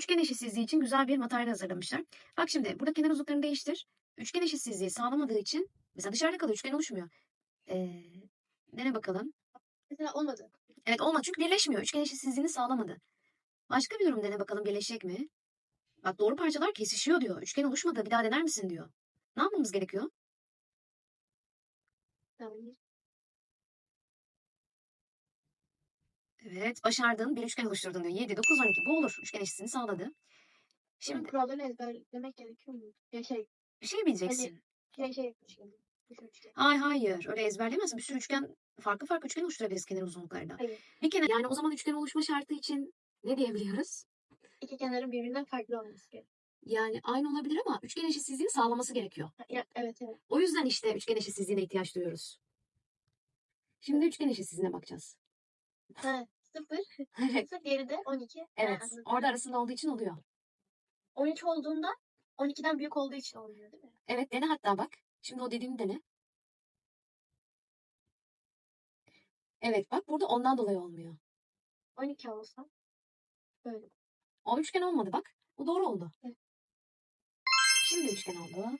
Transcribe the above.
Üçgen eşitsizliği için güzel bir materyal hazırlamışlar. Bak şimdi burada kenar uzunluklarını değiştir. Üçgen eşitsizliği sağlamadığı için mesela dışarıda kalıyor üçgen oluşmuyor. Ee, dene bakalım. Mesela olmadı. Evet olmadı çünkü birleşmiyor. Üçgen eşitsizliğini sağlamadı. Başka bir durum dene bakalım birleşecek mi? Bak doğru parçalar kesişiyor diyor. Üçgen oluşmadı bir daha dener misin diyor. Ne yapmamız gerekiyor? Tamam. Evet başardın bir üçgen oluşturdun diyor. 7, 9, 12 bu olur. Üçgen eşitsizliğini sağladı. Şimdi Şimdi kuralları ezberlemek gerekiyor mu? Ya şey, bir şey bileceksin. şey, şey yapmış gibi. Düşün işte. Ay hayır öyle ezberleyemezsin. Bir sürü üçgen farklı farklı üçgen oluşturabiliriz kenar uzunluklarında. Hayır. Bir kenar yani o zaman üçgen oluşma şartı için ne diyebiliyoruz? İki kenarın birbirinden farklı olması gerekiyor. Yani aynı olabilir ama üçgen eşitsizliğini sağlaması gerekiyor. Ha, Ya, evet evet. O yüzden işte üçgen eşitsizliğine ihtiyaç duyuyoruz. Şimdi üçgen eşitsizliğine bakacağız. Ha, sıfır. Evet. Sıfır diğeri de 12. Ha, Evet. anladım. Orada arasında olduğu için oluyor. 13 olduğunda 12'den büyük olduğu için oluyor değil mi? Evet dene hatta bak. Şimdi o dediğini dene. Evet bak burada ondan dolayı olmuyor. 12 olsa böyle. O üçgen olmadı bak. Bu doğru oldu. Evet. Şimdi üçgen oldu.